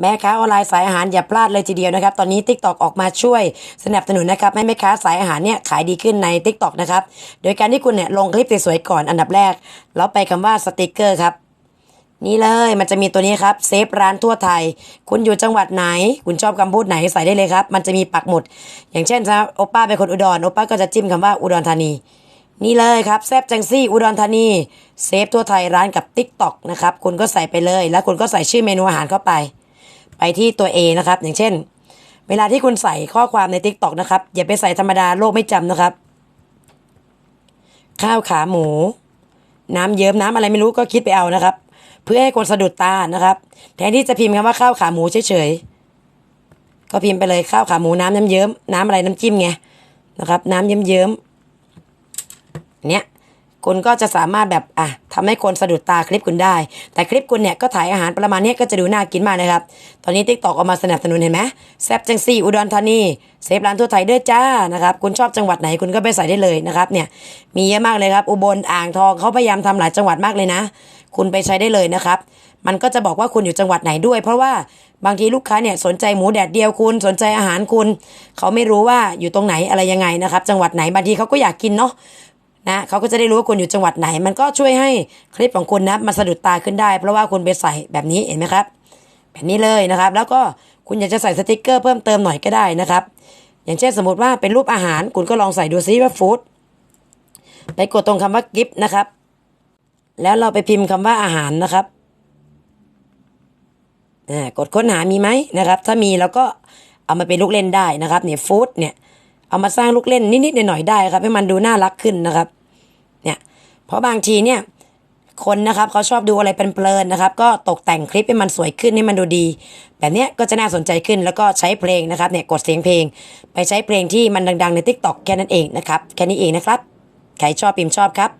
แม่ค้าออนไลน์สายอาหารอย่าพลาดเลยทีเดียวนะครับ ตอนนี้ Tik t o อกออกมาช่วยสนับสนุนนะครับให้แม่ค้าสายอาหารเนี่ยขายดีขึ้นใน Tik t o อกนะครับ โดยการที่คุณเนี่ยลงคลิปสวยๆก่อนอันดับแรก แล้วไปคำว่าสติกเกอร์ครับ นี่เลยมันจะมีตัวนี้ครับเซฟร้านทั่วไทย คุณอยู่จังหวัดไหน คุณชอบคำพูดไหนใส่ได้เลยครับ มันจะมีปักหมุด อย่างเช่นนะโอป้าเป็นคนอุดรโอป้าก็จะจิ้มคำว่าอุดรธานี นี่เลยครับแซบจังซี่อุดรธานีเซฟทั่วไทยร้านกับ Tik t o อกนะครับคุณก็ใส่ไปเลย แล้วคุณก็ใส่ชื่อเมนูอาหารเข้าไป ไปที่ตัว A นะครับ อย่างเช่น เวลาที่คุณใส่ข้อความใน Tik t o อกนะครับ อย่าไปใส่ธรรมดาโลกไม่จำนะครับ ข้าวขาหมู น้ำเยิ้มน้ำอะไรไม่รู้ก็คิดไปเอานะครับ เพื่อให้คนสะดุดตานะครับ แทนที่จะพิมพ์คำว่าข้าวขาหมูเฉยๆ ก็พิมพ์ไปเลยข้าวขาหมูน้ำน้ำเยิ้มน้ำอะไรน้ำจิ้มไงนะครับ น้ำเยิ้มๆเนี้ย คุณก็จะสามารถแบบอะทำให้คนสะดุดตาคลิปคุณได้ แต่คลิปคุณเนี่ยก็ถ่ายอาหารประมาณนี้ก็จะดูน่ากินมากนะครับ ตอนนี้ติ๊กตอกออกมาสนับสนุนเห็นไหมแซบจังซี่อุดรธานีเซฟร้านทั่วไทยเด้อจ้านะครับคุณชอบจังหวัดไหนคุณก็ไปใส่ได้เลยนะครับเนี่ยมีเยอะมากเลยครับ อุบลอ่างทองเขาพยายามทำหลายจังหวัดมากเลยนะ คุณไปใช้ได้เลยนะครับมันก็จะบอกว่าคุณอยู่จังหวัดไหนด้วย เพราะว่าบางทีลูกค้าเนี่ยสนใจหมูแดดเดียวคุณสนใจอาหารคุณ เขาไม่รู้ว่าอยู่ตรงไหนอะไรยังไงนะครับ จังหวัดไหนบางทีเขาก็อยากกินเนาะ นะเขาก็จะได้รู้ว่าคุณอยู่จังหวัดไหน มันก็ช่วยให้คลิปของคุณนะมาสะดุดตาขึ้นได้ เพราะว่าคุณไปใส่แบบนี้เห็นไหมครับแบบนี้เลยนะครับ แล้วก็คุณอยากจะใส่สติกเกอร์เพิ่มเติมหน่อยก็ได้นะครับ อย่างเช่นสมมติว่าเป็นรูปอาหาร คุณก็ลองใส่ดูซิว่าฟู้ดไปกดตรงคำว่ากิฟต์นะครับ แล้วเราไปพิมพ์คำว่าอาหารนะครับอ่ากดค้นหามีไหมนะครับ ถ้ามีเราก็เอามาเป็นลูกเล่นได้นะครับเนี่ยฟู้ดเนี่ยเอามาสร้างลูกเล่นนิดๆหน่อยๆได้ครับ ให้มันดูน่ารักขึ้นนะครับ เพราะบางทีเนี่ยคนนะครับเขาชอบดูอะไรเพลินๆนะครับ ก็ตกแต่งคลิปให้มันสวยขึ้นให้มันดูดี แบบนี้ก็จะน่าสนใจขึ้นแล้วก็ใช้เพลงนะครับเนี่ยกดเสียงเพลง ไปใช้เพลงที่มันดังๆใน t ิ k t o อกแค่นั้นเองนะครับแค่นี้เองนะครับใครชอบพิมพ์ชอบครับ